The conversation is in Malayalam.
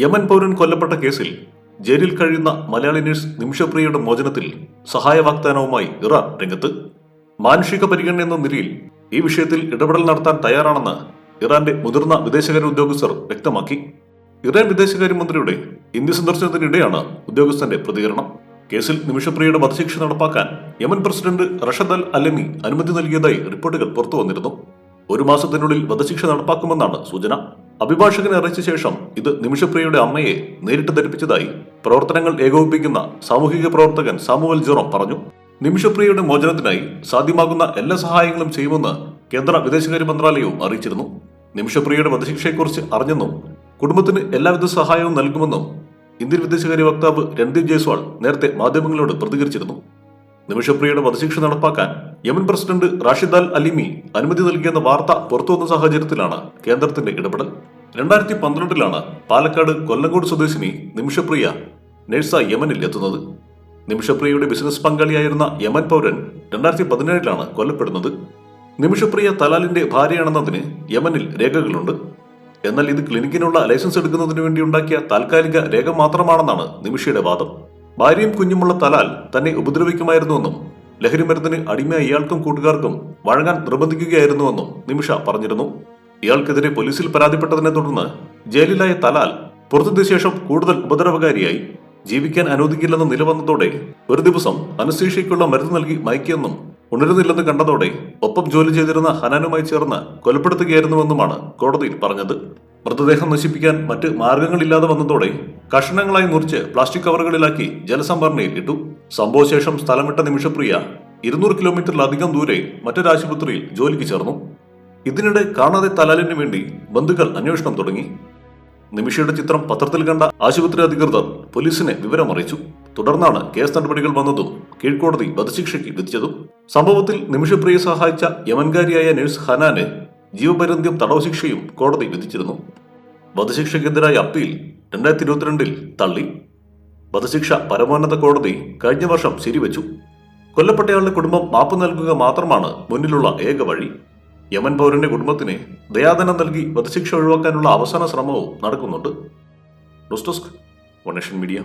യമൻ പൗരൻ കൊല്ലപ്പെട്ട കേസിൽ ജയിലിൽ കഴിയുന്ന മലയാളി നഴ്സ് നിമിഷപ്രിയയുടെ മോചനത്തിൽ സഹായ വാഗ്ദാനവുമായി ഇറാൻ രംഗത്ത് മാനുഷിക പരിഗണന എന്ന നിലയിൽ ഈ വിഷയത്തിൽ ഇടപെടൽ നടത്താൻ തയ്യാറാണെന്ന് ഇറാന്റെ മുതിർന്ന വിദേശകാര്യ ഉദ്യോഗസ്ഥർ വ്യക്തമാക്കി. ഇറാൻ വിദേശകാര്യമന്ത്രിയുടെ ഇന്ത്യ സന്ദർശനത്തിനിടെയാണ് ഉദ്യോഗസ്ഥന്റെ പ്രതികരണം. കേസിൽ നിമിഷപ്രിയയുടെ വധശിക്ഷ നടപ്പാക്കാൻ യമൻ പ്രസിഡന്റ് റഷദ് അൽ അലമി അനുമതി നൽകിയതായി റിപ്പോർട്ടുകൾ പുറത്തുവന്നിരുന്നു. ഒരു മാസത്തിനുള്ളിൽ വധശിക്ഷ നടപ്പാക്കുമെന്നാണ് സൂചന. അഭിഭാഷകനെ അറിയിച്ച ശേഷം ഇത് നിമിഷപ്രിയയുടെ അമ്മയെ നേരിട്ട് ധരിപ്പിച്ചതായി പ്രവർത്തനങ്ങൾ ഏകോപിപ്പിക്കുന്ന സാമൂഹിക പ്രവർത്തകൻ സാമുവൽ ജെറോം പറഞ്ഞു. നിമിഷപ്രിയയുടെ മോചനത്തിനായി സാധ്യമാകുന്ന എല്ലാ സഹായങ്ങളും ചെയ്യുമെന്ന് കേന്ദ്ര വിദേശകാര്യ മന്ത്രാലയവും അറിയിച്ചിരുന്നു. നിമിഷപ്രിയയുടെ വധശിക്ഷയെക്കുറിച്ച് അറിഞ്ഞെന്നും കുടുംബത്തിന് എല്ലാവിധ സഹായവും നൽകുമെന്നും ഇന്ത്യൻ വിദേശകാര്യ വക്താവ് രൺദീപ് ജയ്സ്വാൾ നേരത്തെ മാധ്യമങ്ങളോട് പ്രതികരിച്ചിരുന്നു. നിമിഷപ്രിയയുടെ വധശിക്ഷ നടപ്പാക്കാൻ Yemen president Rashid al Alimi അനുമതി നൽകിയെന്ന വാർത്ത പുറത്തുവന്ന സാഹചര്യത്തിലാണ് കേന്ദ്രത്തിന്റെ ഇടപെടൽ. രണ്ടായിരത്തി പന്ത്രണ്ടിലാണ് പാലക്കാട് കൊല്ലങ്കോട് സ്വദേശിനി നിമിഷപ്രിയ നഴ്സായി യമനിൽ എത്തുന്നത്. നിമിഷപ്രിയയുടെ ബിസിനസ് പങ്കാളിയായിരുന്ന യമൻ പൗരൻ രണ്ടായിരത്തി പതിനേഴിലാണ് കൊല്ലപ്പെടുന്നത്. നിമിഷപ്രിയ തലാലിന്റെ ഭാര്യയാണെന്നതിന് യമനിൽ രേഖകളുണ്ട്. എന്നാൽ ഇത് ക്ലിനിക്കിനുള്ള ലൈസൻസ് എടുക്കുന്നതിന് വേണ്ടി ഉണ്ടാക്കിയ താൽക്കാലിക രേഖ മാത്രമാണെന്നാണ് നിമിഷയുടെ വാദം. ഭാര്യയും കുഞ്ഞുമുള്ള തലാൽ തന്നെ ഉപദ്രവിക്കുമായിരുന്നുവെന്നും ലഹരി മരുന്നിന് അടിമയായ ഇയാൾക്കും കൂട്ടുകാർക്കും വഴങ്ങാൻ നിർബന്ധിക്കുകയായിരുന്നുവെന്നും നിമിഷ പറഞ്ഞിരുന്നു. ഇയാൾക്കെതിരെ പോലീസിൽ പരാതിപ്പെട്ടതിനെ തുടർന്ന് ജയിലിലായ തലാൽ പുറത്തെത്തിയ ശേഷം കൂടുതൽ ഉപദ്രവകാരിയായി ജീവിക്കാൻ അനുവദിക്കില്ലെന്ന് നിലവന്നതോടെ ഒരു ദിവസം അനസ്തീഷയ്ക്കുള്ള മരുന്ന് നൽകി മയക്കിയെന്നും ഉണരുന്നില്ലെന്ന് കണ്ടതോടെ ഒപ്പം ജോലി ചെയ്തിരുന്ന ഹനാനുമായി ചേർന്ന് കൊലപ്പെടുത്തുകയായിരുന്നുവെന്നുമാണ് കോടതിയിൽ പറഞ്ഞത്. മൃതദേഹം നശിപ്പിക്കാൻ മറ്റ് മാർഗങ്ങളില്ലാതെ വന്നതോടെ കഷ്ണങ്ങളായി മുറിച്ച് പ്ലാസ്റ്റിക് കവറുകളിലാക്കി ജലസംഭരണിയിൽ ഇട്ടു. സംഭവശേഷം സ്ഥലം വിട്ട നിമിഷപ്രിയ ഇരുന്നൂറ് കിലോമീറ്ററിലധികം ദൂരെ മറ്റൊരു ആശുപത്രിയിൽ ജോലിക്ക് ചേർന്നു. ഇതിനിടെ കാണാതെ തലാലിന് വേണ്ടി ബന്ധുക്കൾ അന്വേഷണം തുടങ്ങി. നിമിഷയുടെ ചിത്രം പത്രത്തിൽ കണ്ട ആശുപത്രി അധികൃതർ പോലീസിനെ വിവരമറിയിച്ചു. തുടർന്നാണ് കേസ് നടപടികൾ വന്നതും കീഴ്ക്കോടതി വധശിക്ഷയ്ക്ക് വിധിച്ചതും. സംഭവത്തിൽ നിമിഷപ്രിയെ സഹായിച്ച യമൻകാരിയായ നഴ്സ് ഹനാന് ജീവപര്യന്തം തടവ് ശിക്ഷയും കോടതി വിധിച്ചിരുന്നു. വധശിക്ഷയ്ക്കെതിരായ അപ്പീൽ രണ്ടായിരത്തി ഇരുപത്തിരണ്ടിൽ തള്ളി. വധശിക്ഷ പരമോന്നത കോടതി കഴിഞ്ഞ വർഷം ശരിവെച്ചു. കൊല്ലപ്പെട്ടയാളുടെ കുടുംബം മാപ്പ് നൽകുക മാത്രമാണ് മുന്നിലുള്ള ഏക വഴി. യമൻ പൗരന്റെ കുടുംബത്തിന് ദയാദനം നൽകി വധശിക്ഷ ഒഴിവാക്കാനുള്ള അവസാന ശ്രമവും നടക്കുന്നുണ്ട്. ഡോസ്റ്റോസ്ക് വൺ മീഡിയ.